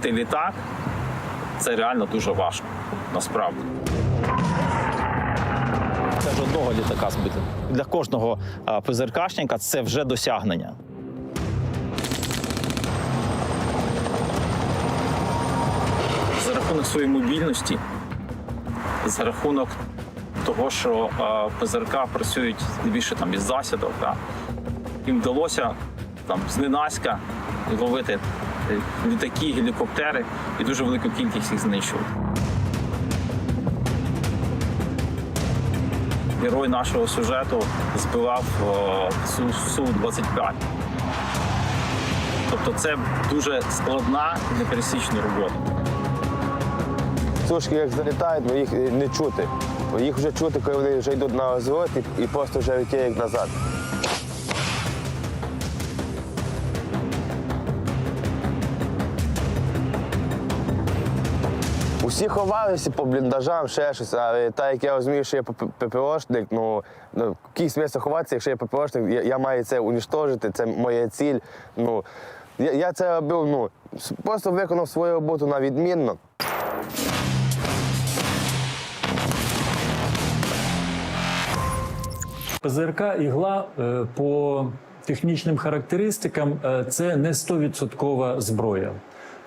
збити літак це реально дуже важко, насправді. Це ж одного літака збити. Для кожного ПЗРКшника це вже досягнення. За рахунок своєї мобільності, за рахунок того, що ПЗРК працюють більше там із засідок, да, їм вдалося там зненацька ловити е, літаки, гелікоптери і дуже велику кількість їх знищувати. Герой нашого сюжету збивав Су-25. Тобто це дуже складна непересічна робота. Сушки як залітають, ну їх не чути. Їх вже чути, коли вони вже йдуть на злот і, і просто вже летять назад. Усі ховалися по бліндажам, ще щось, а так як я розумію, що я ПП- ППОшник, ну, ну якийсь місце ховатися, якщо я ППОшник, я, я маю це унічтожити, це моя ціль. Ну, я, я це робив, ну, просто виконав свою роботу на відмінно. ПЗРК ігла е, по технічним характеристикам е, це не 100% зброя.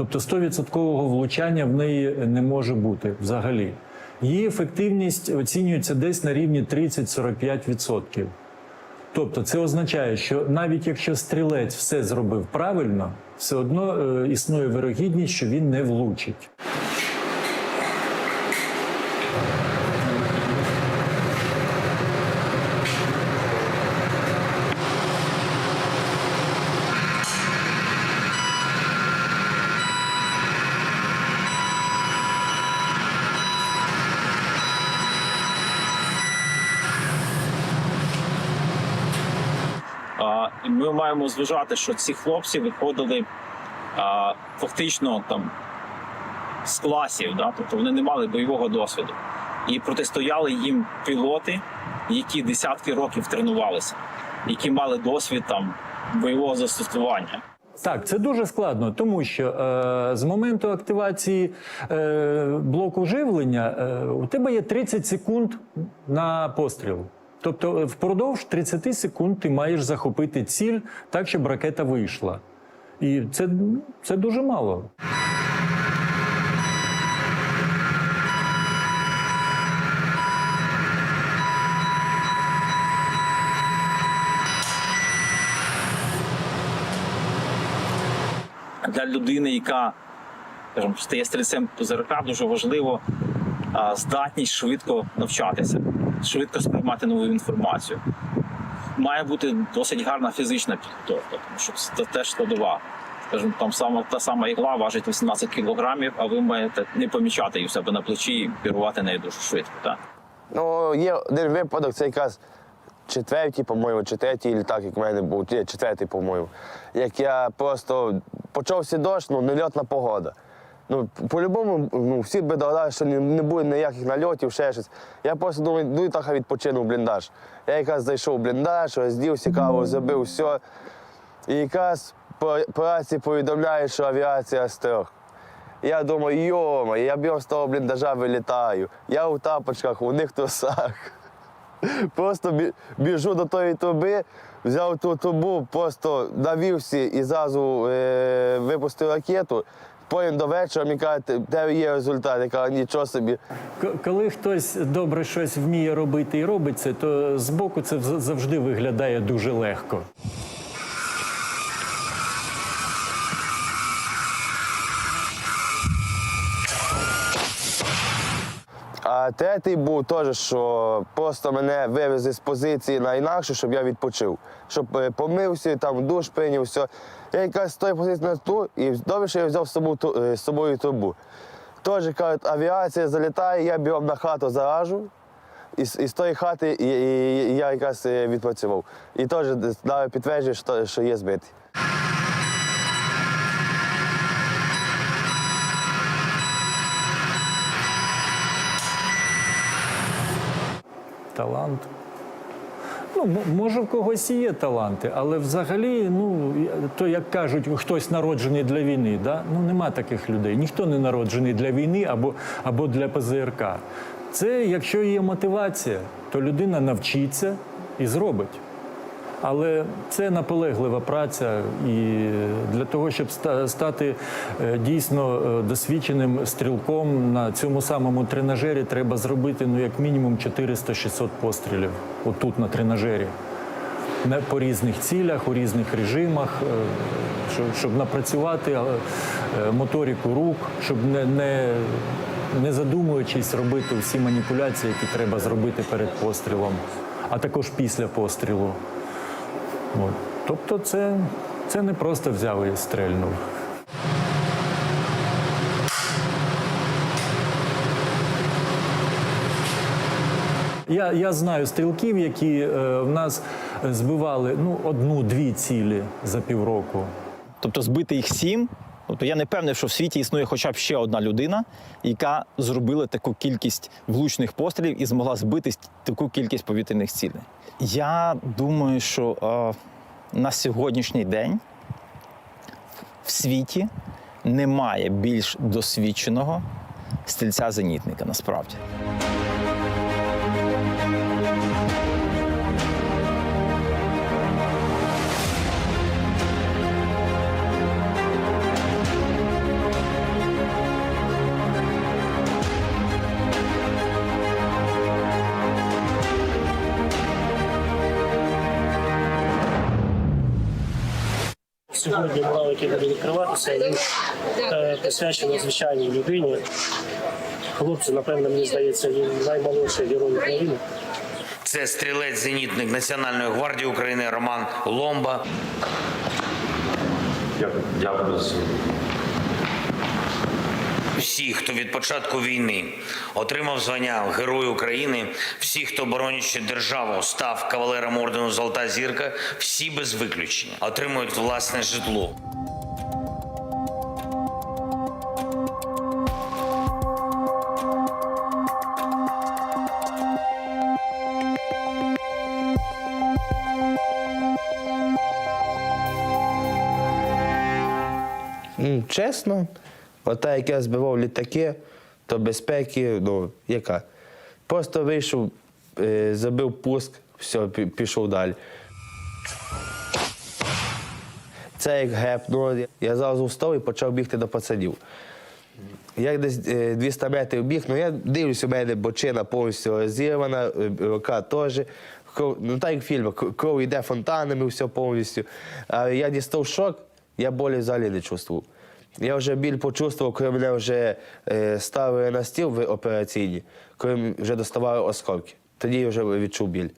Тобто 100% влучання в неї не може бути взагалі. Її ефективність оцінюється десь на рівні 30-45%. Тобто це означає, що навіть якщо стрілець все зробив правильно, все одно е, існує вирогідність, що він не влучить. А, і ми маємо зважати, що ці хлопці виходили а, фактично там з класів, да? тобто вони не мали бойового досвіду. І протистояли їм пілоти, які десятки років тренувалися, які мали досвід там бойового застосування. Так, це дуже складно, тому що е, з моменту активації е, блоку живлення е, у тебе є 30 секунд на постріл. Тобто е, впродовж 30 секунд ти маєш захопити ціль так, щоб ракета вийшла. І це, це дуже мало. для людини, яка скажімо, стає стрільцем ПЗРК, дуже важливо здатність швидко навчатися, швидко сприймати нову інформацію. Має бути досить гарна фізична підготовка, тому що це теж складова. Скажімо, там сама та сама ігла важить 18 кілограмів, а ви маєте не помічати її в себе на плечі і керувати нею дуже швидко. Так? Ну, є один випадок, це якраз четвертий, по-моєму, чи третій літак, як в мене був, четвертий, по-моєму. Як я просто почався дощ, ну, нельотна погода. Ну, по-любому, ну, всі би догадали, що не, не буде ніяких нальотів, ще щось. Я просто думаю, ну і так відпочину в бліндаж. Я якраз зайшов в бліндаж, роздівся, каву забив, все. І якраз по, по рації повідомляють, що авіація строх. Я думаю, йома, я б'єм з того бліндажа вилітаю. Я у тапочках, у них трусах. Просто біжу до тої труби, взяв ту трубу, просто навівся і зразу е, випустив ракету. Потім до вечора мені кажуть, де є результат. Я нічого собі. Коли хтось добре щось вміє робити і робить це, то збоку це завжди виглядає дуже легко. А третій був теж, що просто мене вивезли з позиції на інакше, щоб я відпочив. Щоб е, помився, там душ прийняв, все. Я з тої позиції на ту, і добре, що я взяв з собою, е, з собою трубу. Теж кажуть, авіація залітає, я бігом на хату заражу. І, і з тої хати і, і, і я якраз е, відпрацював. І теж дав підтвердження, що, що є збитий. Талант. Ну, може, в когось і є таланти, але взагалі, ну то як кажуть, хтось народжений для війни. Да? Ну нема таких людей. Ніхто не народжений для війни або, або для ПЗРК. Це якщо є мотивація, то людина навчиться і зробить. Але це наполеглива праця, і для того, щоб стати е, дійсно е, досвідченим стрілком на цьому самому тренажері, треба зробити ну як мінімум 400-600 пострілів отут на тренажері. На- По різних цілях, у різних режимах, е, щоб, напрацювати моторику рук, щоб не, не, не задумуючись робити всі маніпуляції, які треба зробити перед пострілом, а також після пострілу. От. Тобто це, це не просто взяв і стрельнув. Я, я знаю стрілків, які е, в нас збивали ну, одну-дві цілі за півроку. Тобто збити їх сім. Тобто я не певний, що в світі існує хоча б ще одна людина, яка зробила таку кількість влучних пострілів і змогла збити таку кількість повітряних цілей. Я думаю, що е, на сьогоднішній день в світі немає більш досвідченого стрільця-зенітника насправді. Сьогодні мала який буде відкриватися, він е, присвячений звичайній людині. Хлопцю, напевно, мені здається, він наймолодший герой України. Це стрілець-зенітник Національної гвардії України Роман Ломба. Дякую за Всі, від початку війни отримав звання Герой України, всі, хто боронячи державу, став кавалером ордену Золота зірка, всі без виключення отримують власне житло. Чесно, ота, як я збивав літаки, то безпеки, ну, яка? Просто вийшов, е, забив пуск, все, пішов далі. Це як геп, ну, я зразу встав і почав бігти до пацанів. Як десь е, 200 метрів біг, ну я дивлюсь, у мене бочина повністю розірвана, е, рука теж. Ну так як в фільмах, кров йде фонтанами, все повністю. А я дістав шок, я болі взагалі не чувствував. Я вже біль почувствував, коли мене вже е, ставили на стіл в операційній, коли вже доставали осколки. Тоді я вже відчув біль.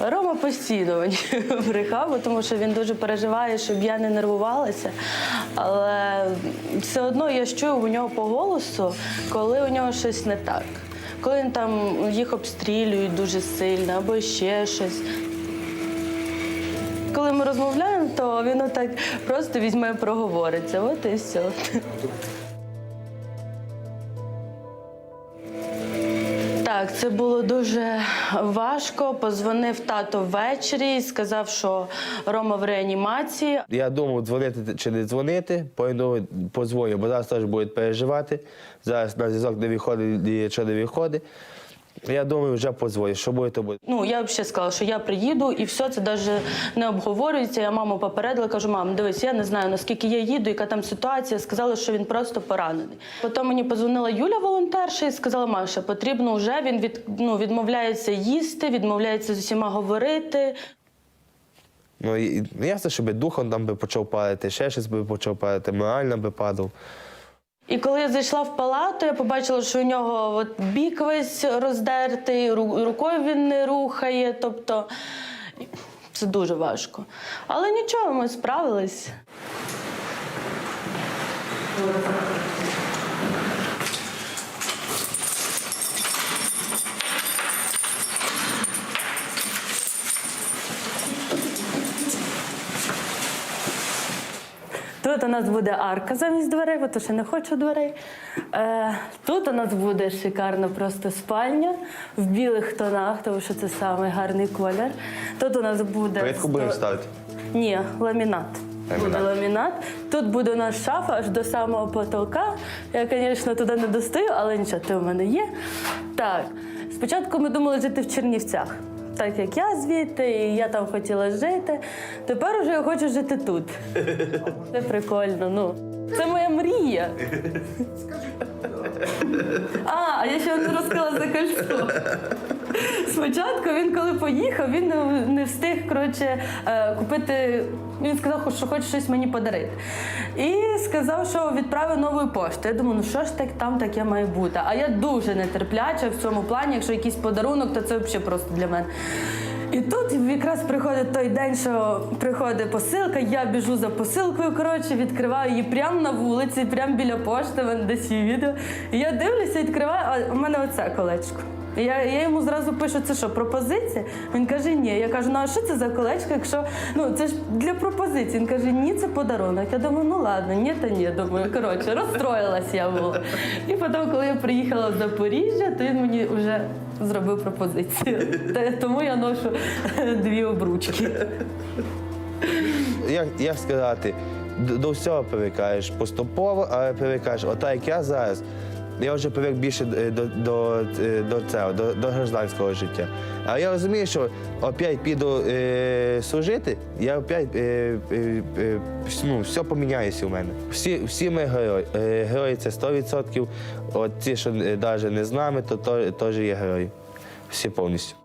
Рома постійно мені брехав, тому що він дуже переживає, щоб я не нервувалася. Але все одно я чую у нього по голосу, коли у нього щось не так. Коли там їх обстрілюють дуже сильно або ще щось. Коли ми розмовляємо, то він отак просто візьме проговориться. От і все. Так, це було дуже важко. Позвонив тато ввечері і сказав, що Рома в реанімації. Я думав, дзвонити чи не дзвонити, пойду подзвоню, бо зараз теж будуть переживати. Зараз на зв'язок не виходить, нічого не виходить. Я думаю, вже подзвоню. Що буде, то буде. Ну, я взагалі сказала, що я приїду і все, це навіть не обговорюється. Я маму попередила, кажу, мам, дивись, я не знаю, наскільки я їду, яка там ситуація. Сказали, що він просто поранений. Потім мені позвонила Юля, волонтерша, і сказала, Маша, потрібно вже він від, ну, відмовляється їсти, відмовляється з усіма говорити. Ну, і, ну, ясно, щоб духом там би почав падати, ще щось би почав падати, морально би падав. І коли я зайшла в палату, я побачила, що у нього от бік весь роздертий, рукою він не рухає. Тобто це дуже важко. Але нічого, ми справились. Тут у нас буде арка замість дверей, бо то ще не хочу дверей. Е, тут у нас буде шикарна просто спальня в білих тонах, тому що це самий гарний колір. Тут у нас буде. Плитку будемо ставити? Ні, ламінат. Ламінат. Буде ламінат. Тут буде у нас шафа аж до самого потолка. Я, звісно, туди не достаю, але нічого, ти у мене є. Так, спочатку ми думали жити в Чернівцях. Так як я звідти, і я там хотіла жити. Тепер уже я хочу жити тут. Це прикольно, ну. Це моя мрія. А, а я ще не розказала за кольцо. Спочатку він, коли поїхав, він не, встиг коротше, е, купити. Він сказав, що хоче щось мені подарити. І сказав, що відправив новою поштою. Я думаю, ну що ж так там таке має бути. А я дуже нетерпляча в цьому плані, якщо якийсь подарунок, то це взагалі просто для мене. І тут якраз приходить той день, що приходить посилка, я біжу за посилкою, коротше, відкриваю її прямо на вулиці, прямо біля пошти, в десь є відео. І я дивлюся, відкриваю, а у мене оце колечко. Я, я йому зразу пишу, це що, пропозиція? Він каже, ні. Я кажу, ну а що це за колечко, якщо ну це ж для пропозиції. Він каже, ні, це подарунок. Я думаю, ну ладно, ні, та ні. Думаю, коротше, розстроїлась я була. І потім, коли я приїхала в Запоріжжя, то він мені вже зробив пропозицію. Тому я ношу дві обручки. як, як сказати, до, всього привикаєш поступово, але привикаєш. Отак як я зараз, я вже привик більше е, до, до, е, до цього, до, до гражданського життя. А я розумію, що опять піду е, служити, я опять е, е, е, ну, все поміняється у мене. Всі, всі ми герої. Е, герої це 100%. От ті, що навіть не з нами, то- теж є герої. Всі повністю.